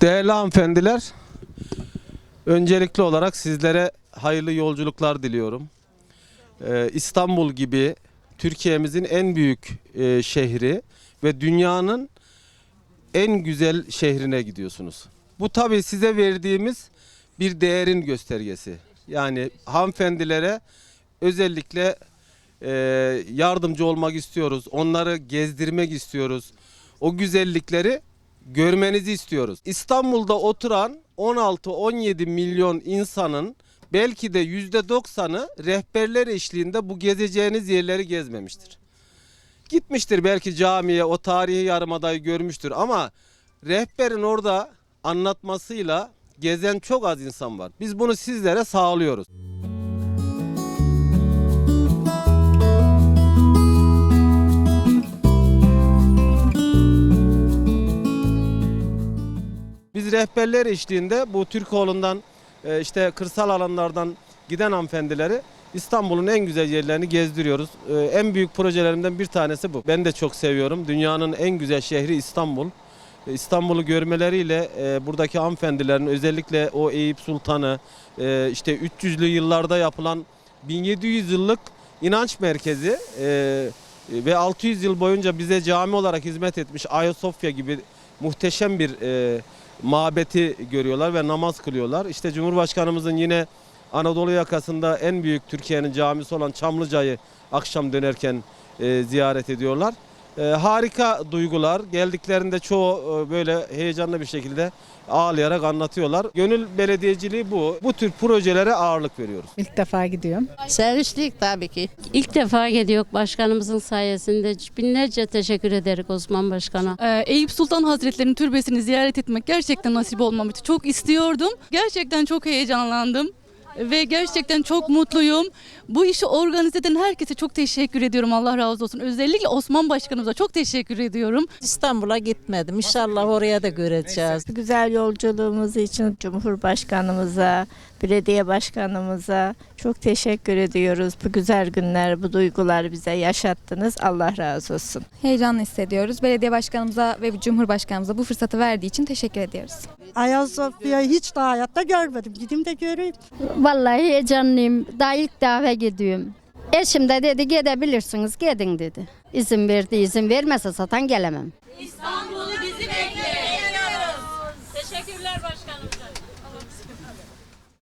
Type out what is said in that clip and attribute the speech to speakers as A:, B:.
A: Değerli hanımefendiler, öncelikli olarak sizlere hayırlı yolculuklar diliyorum. Ee, İstanbul gibi Türkiye'mizin en büyük e, şehri ve dünyanın en güzel şehrine gidiyorsunuz. Bu tabii size verdiğimiz bir değerin göstergesi. Yani hanımefendilere özellikle e, yardımcı olmak istiyoruz. Onları gezdirmek istiyoruz. O güzellikleri görmenizi istiyoruz. İstanbul'da oturan 16-17 milyon insanın belki de %90'ı rehberler eşliğinde bu gezeceğiniz yerleri gezmemiştir. Gitmiştir belki camiye o tarihi yarımadayı görmüştür ama rehberin orada anlatmasıyla gezen çok az insan var. Biz bunu sizlere sağlıyoruz. Biz rehberler eşliğinde bu Türkoğlu'ndan e, işte kırsal alanlardan giden hanımefendileri İstanbul'un en güzel yerlerini gezdiriyoruz. E, En büyük projelerimden bir tanesi bu. Ben de çok seviyorum. Dünyanın en güzel şehri İstanbul. E, İstanbul'u görmeleriyle e, buradaki hanımefendilerin özellikle o Eyüp Sultan'ı işte 300'lü yıllarda yapılan 1700 yıllık inanç merkezi ve 600 yıl boyunca bize cami olarak hizmet etmiş Ayasofya gibi muhteşem bir mabeti görüyorlar ve namaz kılıyorlar. İşte Cumhurbaşkanımızın yine Anadolu yakasında en büyük Türkiye'nin camisi olan Çamlıca'yı akşam dönerken e, ziyaret ediyorlar. E, harika duygular. Geldiklerinde çoğu e, böyle heyecanlı bir şekilde ağlayarak anlatıyorlar. Gönül belediyeciliği bu. Bu tür projelere ağırlık veriyoruz.
B: İlk defa gidiyorum.
C: Sevinçliyik tabii ki.
D: İlk defa geliyor başkanımızın sayesinde. Binlerce teşekkür ederiz Osman Başkan'a.
E: Ee, Eyüp Sultan Hazretleri'nin türbesini ziyaret etmek gerçekten nasip olmamıştı. Çok istiyordum. Gerçekten çok heyecanlandım. Ve gerçekten çok mutluyum. Bu işi organize eden herkese çok teşekkür ediyorum. Allah razı olsun. Özellikle Osman Başkanımıza çok teşekkür ediyorum.
C: İstanbul'a gitmedim. İnşallah oraya da göreceğiz.
B: Bu güzel yolculuğumuz için Cumhurbaşkanımıza, belediye başkanımıza çok teşekkür ediyoruz. Bu güzel günler, bu duygular bize yaşattınız. Allah razı olsun.
F: heyecanlı hissediyoruz. Belediye başkanımıza ve Cumhurbaşkanımıza bu fırsatı verdiği için teşekkür ediyoruz.
G: Ayasofya'yı hiç daha hayatta görmedim. Gideyim de göreyim.
D: Vallahi heyecanlıyım. Daha ilk defa gidiyorum. Eşim de dedi gidebilirsiniz gidin dedi. İzin verdi izin vermese zaten gelemem.
E: İstanbul